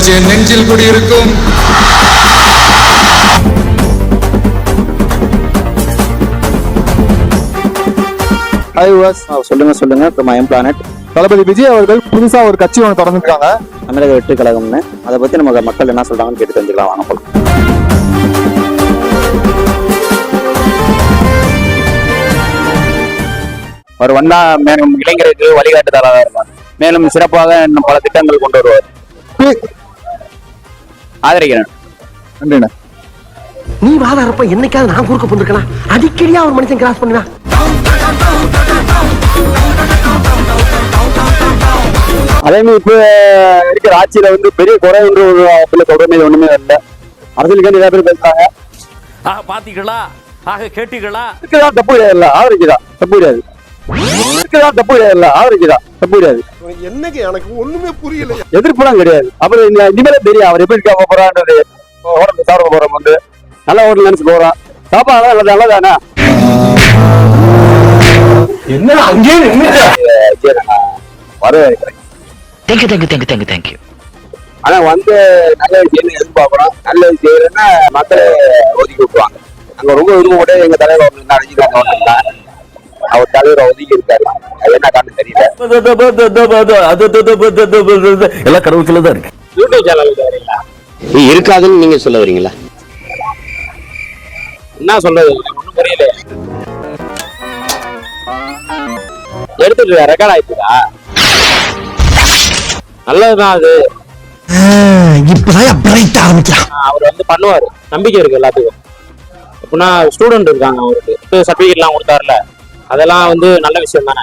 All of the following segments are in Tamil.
சப்போஸ் என் நெஞ்சில் குடியிருக்கும். சொல்லுங்க சொல்லுங்க. am பிளானட் தளபதி விஜய் அவர்கள் புதுசா ஒரு கட்சி ஒன்று திறந்துருக்காங்க தமிழக வெற்றி கழகம்னு. அதை பத்தி நம்ம மக்கள் என்ன சொல்றாங்கன்னு கேட்டு தெரிஞ்சுக்கலாம். வாங்க அவர் வந்தா மேலும் இளைஞருக்கு வழிகாட்டுதலாக இருக்கும் மேலும் சிறப்பாக இன்னும் பல திட்டங்கள் கொண்டு வருவார். ஆதரிக்கிறேன். நன்றிண்ணே. நீ வாதாரப்ப என்னைக்காவது நான் குறுக்க போந்திருக்கலாம். அடிக்கடியா ஒரு மனுஷன் கிராஸ் பண்ணினா அதே மாதிரி இப்ப இருக்கிற ஆட்சியில வந்து பெரிய குறை என்று ஒரு அவத்துல தொடர்ந்து ஒண்ணுமே இல்லை. அரசியலுக்கு நிறைய பேர் பேசுறாங்க. ஆக பாத்தீங்களா? ஆக கேட்டீங்களா? இருக்குதான் தப்பு கிடையாது இல்ல ஆதரிக்குதா தப்பு கிடையாது. இருக்குதான் தப்பு கிடையாது இல்ல ஆதரிக்குதா தப்பு கிடையாது. என்னங்க எனக்கு ஒண்ணுமே புரியல எதிர்ப்புலாம் கிடையாது. அப்புறம் இனிமேல தெரியும் அவர் எப்படி இருக்க போறான்றது ஹோட்டல் சாப்பிட போறோம் வந்து நல்ல ஹோட்டல் நினைச்சு போறோம் சாப்பாடு நல்லது நல்லதானே? என்ன அங்கேயே வரவேற்கிறேன் thank you thank you thank you thank you thank you ஆனா வந்து நல்ல விஷயம் எதிர்பார்க்கணும். நல்ல விஷயம் செய்யறதுன்னா மக்களை ஒதுக்கி விட்டுருவாங்க. அங்க ரொம்ப விரும்ப கூட எங்க தலைவர் வந்தோம்னா அவர் தலைவர் ஒதுக்கி இருக்காரு என்ன காரணம் தெரியல எல்லாம் கடவுளுக்குள்ள தான் இருக்கு யூடியூப் சேனல் இருக்காதுன்னு நீங்க சொல்ல வரீங்களா என்ன சொல்றது ஒன்றும் புரியல எடுத்துட்டு ரெக்கார்ட் ஆயிட்டுதா நல்லதுதான் அது இப்பதான் பிரைட் ஆரம்பிக்கிறான் அவர் வந்து பண்ணுவாரு நம்பிக்கை இருக்கு எல்லாத்துக்கும் எப்படின்னா ஸ்டூடெண்ட் இருக்காங்க அவருக்கு சர்டிபிகேட்லாம் கொடுத்தாருல அதெல்லாம் வந்து நல்ல விஷயம் தானே?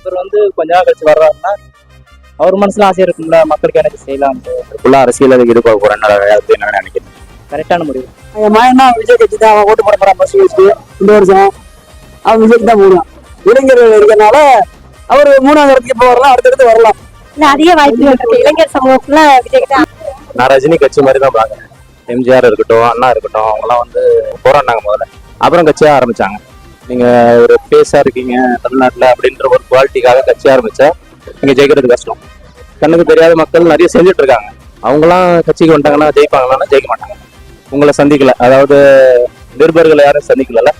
இவர் வந்து கொஞ்ச நாள் கழிச்சு வர்றாருன்னா அவர் மனசுல ஆசை இருக்கும்ல மக்களுக்கு எனக்கு செய்யலாம்? ஃபுல்லா அரசியல் ஈடுபட போறேன் என்ன நினைக்கிறேன்? கரெக்டான முடிவு. என் மகன் தான் விஜய் கட்சி தான் அவன் ஓட்டு போட போறான் பஸ் வச்சுட்டு இந்த வருஷம் அவன் விஜய்க்கு தான் போடுவான். இளைஞர்கள் இருக்கிறனால அவர் மூணாவது இடத்துக்கு இப்போ வரலாம் அடுத்தடுத்து வரலாம். அதிக வாய்ப்புகள் இருக்கு. இளைஞர் சமூகத்துல விஜய்க்கு தான். நான் ரஜினி கட்சி மாதிரி தான் பாக்குறேன் எம்ஜிஆர் இருக்கட்டும் அண்ணா இருக்கட்டும் அவங்கலாம் வந்து போராடினாங்க முதல்ல. அப்புறம் கட்சியா ஆரம்பிச்சாங்க. நீங்க ஒரு பேஸா இருக்கீங்க தமிழ்நாட்டுல அப்படின்ற ஒரு குவாலிட்டிக்காக கட்சி ஆரம்பிச்சா நீங்க ஜெயிக்கிறது கஷ்டம். கண்ணுக்கு தெரியாத மக்கள் நிறைய செஞ்சுட்டு இருக்காங்க. அவங்களாம் கட்சிக்கு வந்துட்டாங்கன்னா ஜெயிப்பாங்களான்னா ஜெயிக்க மாட்டாங்க. உங்களை சந்திக்கல. அதாவது நிருபர்களை யாரும் சந்திக்கல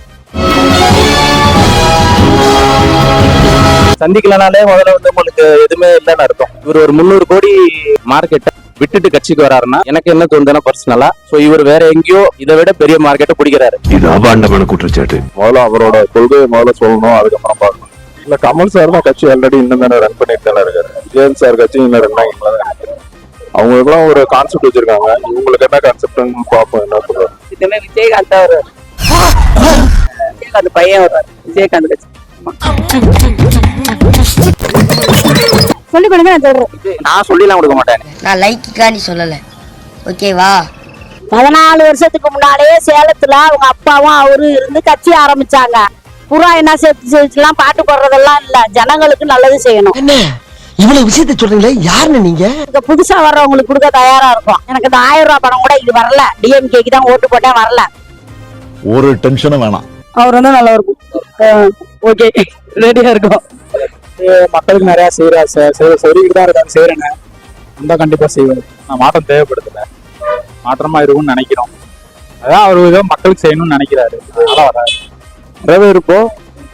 சந்திக்கலனாலே முதல்ல வந்து உங்களுக்கு எதுவுமே இல்லைன்னு அர்த்தம். இவர் ஒரு முந்நூறு கோடி மார்க்கெட்டை விட்டுட்டு கட்சிக்கு வராருன்னா எனக்கு என்ன தோணுதுன்னா பர்சனலா சோ இவர் வேற எங்கேயோ இதை விட பெரிய மார்க்கெட்டை பிடிக்கிறாரு. இது அபாண்டமான குற்றச்சாட்டு. முதல்ல அவரோட கொள்கையை முதல்ல சொல்லணும் அதுக்கப்புறம் பார்க்கணும். இல்ல கமல் சார் தான் கட்சி ஆல்ரெடி இன்னும் தானே ரன் பண்ணிட்டு தானே இருக்காரு. விஜயன் சார் கட்சி இன்னும் தான் நினைக்கிறேன். அவங்களுக்குலாம் ஒரு கான்செப்ட் வச்சிருக்காங்க. இவங்களுக்கு என்ன கான்செப்ட்னு பார்ப்போம் என்ன சொல்றாரு இதுமே விஜயகாந்த் வருவார் விஜயகாந்த் பையன் வருவார் விஜயகாந்த் கட்சி. சொல்லி கொடுங்க நான் சொல்றேன். நான் சொல்லிலாம் கொடுக்க மாட்டேன். நான் லைக்குக்காண்டி சொல்லலை. ஓகேவா பதினாலு வருஷத்துக்கு முன்னாலேயே சேலத்துல அவங்க அப்பாவும் அவரும் இருந்து கட்சி ஆரம்பிச்சாங்க. புறா என்ன சேர்த்து சேர்த்துலாம் பாட்டு போடுறதெல்லாம் இல்ல. ஜனங்களுக்கு நல்லது செய்யணும். என்ன? இவ்வளவு விஷயத்த சொல்றீங்களே? யாருன்னு நீங்க? இங்க புதுசா வர்றவங்களுக்கு கொடுக்க தயாரா இருக்கும். எனக்கு இந்த ஆயிரம் ரூபாய் பணம் கூட இது வரல. டிஎம்கேக்கு தான் ஓட்டு போட்டேன் வரல. ஒரு டென்ஷனும் வேணாம். அவர் வந்து நல்லா இருக்கும். ஓகே ரெடியா இருக்கும். மக்களுக்கு நிறைய செய்யறா சொல்லிக்கிட்டு தான் இருக்காங்க செய்யறேன்னு ரொம்ப கண்டிப்பா செய்வேன். நான் மாற்றம் தேவைப்படுத்தல மாற்றமா இருக்கும்னு நினைக்கிறோம். அதான் அவர் ஏதோ மக்களுக்கு செய்யணும்னு நினைக்கிறாரு. அதனால வராது. வரவேற்போ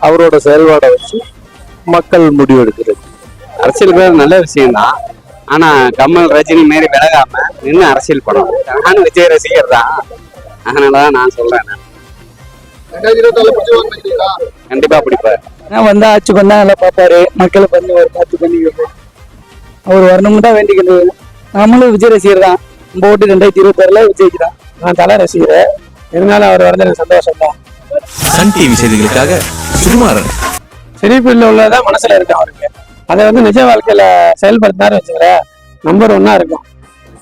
அவரோட செயல்பாடை வச்சு மக்கள் முடிவு எடுக்கிறது அரசியல் நல்ல விஷயம் தான் ஆனா கமல் ரஜினி மாரி விலகாம நின்று அரசியல் படம். நானும் விஜய் ரசிகர் தான். அதனாலதான் நான் சொல்றேன். கண்டிப்பா பிடிப்பாரு. வந்தா ஆட்சி பண்ணா நல்லா பார்ப்பாரு. மக்களை பண்ணி ஒரு பார்த்து பண்ணிக்கிறது அவர் வரணும்னு தான் வேண்டிக்கிறது நம்மளும் விஜய் ரசிகர் தான். நம்ம ஓட்டு ரெண்டாயிரத்தி இருபத்தாறுல விஜய்க்கு தான். நான் தலை ரசிகர். இருந்தாலும் அவர் வரது எனக்கு சந்தோஷம் தான் சன் டிவி செய்திகளுக்காக சுகுமாரன். சிரிப்பில் உள்ளதான் மனசுல இருக்கு அவருக்கு. அதை வந்து நிஜ வாழ்க்கையில செயல்படுத்தினாரு வச்சுக்கிறேன் நம்பர் ஒன்னா இருக்கும்.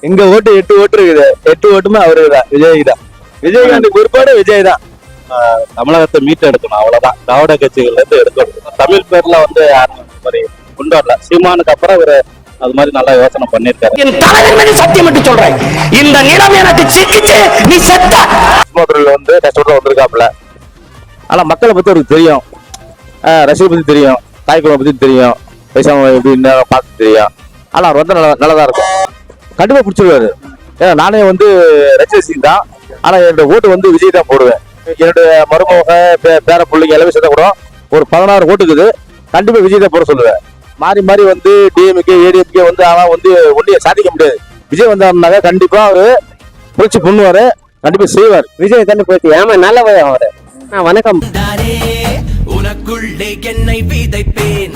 எங்க ஓட்டு எட்டு ஓட்டு இருக்குது. எட்டு ஓட்டுமே அவருக்கு தான் விஜய் தான் விஜயகாந்த் பிற்பாடு விஜய் தான் தமிழகத்தை மீட்டு எடுக்கணும் அவ்வளவுதான். திராவிட கட்சிகள்ல இருந்து எடுக்கணும் தமிழ் பேர்ல வந்து யாரும் மாதிரி கொண்டு வரல. சீமானுக்கு அப்புறம் இவரு அது மாதிரி நல்லா யோசனை பண்ணிருக்காரு என் தலைவன் மீது சத்தியம் மட்டும் சொல்றேன். இந்த நிலம் எனக்கு சிக்கிச்சு. நீ செத்த. மதுரையில் வந்து கஷ்டப்பட்டு வந்திருக்காப்புல. ஆனா மக்களை பத்தி அவருக்கு தெரியும். ஆஹ் ரசிகை பத்தி தெரியும். தாய் குழந்தை பத்தி தெரியும். வயசான எப்படி நேரம் பார்த்து தெரியும். ஆனா அவர் வந்து நல்லா நல்லதா இருக்கும். கண்டிப்பா பிடிச்சிருவாரு. ஏன்னா நானே வந்து ரசிகன் தான். ஆனா என்னோட ஓட்டு வந்து விஜய் தான் போடுவேன். என்னுடைய மருமக பே- பேர பிள்ளைங்க எல்லாமே சேர்ந்தா கூட ஒரு பதினாறு ஓட்டுக்குது கண்டிப்பா விஜய் தான் போட சொல்லுவேன். மாறி மாறி வந்து டிஎம்கே ஏடிஎம்கே வந்து ஆனா வந்து ஒன்றிய சாதிக்க முடியாது. விஜய் வந்தாருனாக்க கண்டிப்பா அவரு புரட்சி பண்ணுவாரு. கண்டிப்பா செய்வார். விஜய் தண்ணி போயிட்டு ஏமா நல்ல அவரு. வணக்கம். உனக்குள்ளே என்னை விதைப்பேன்.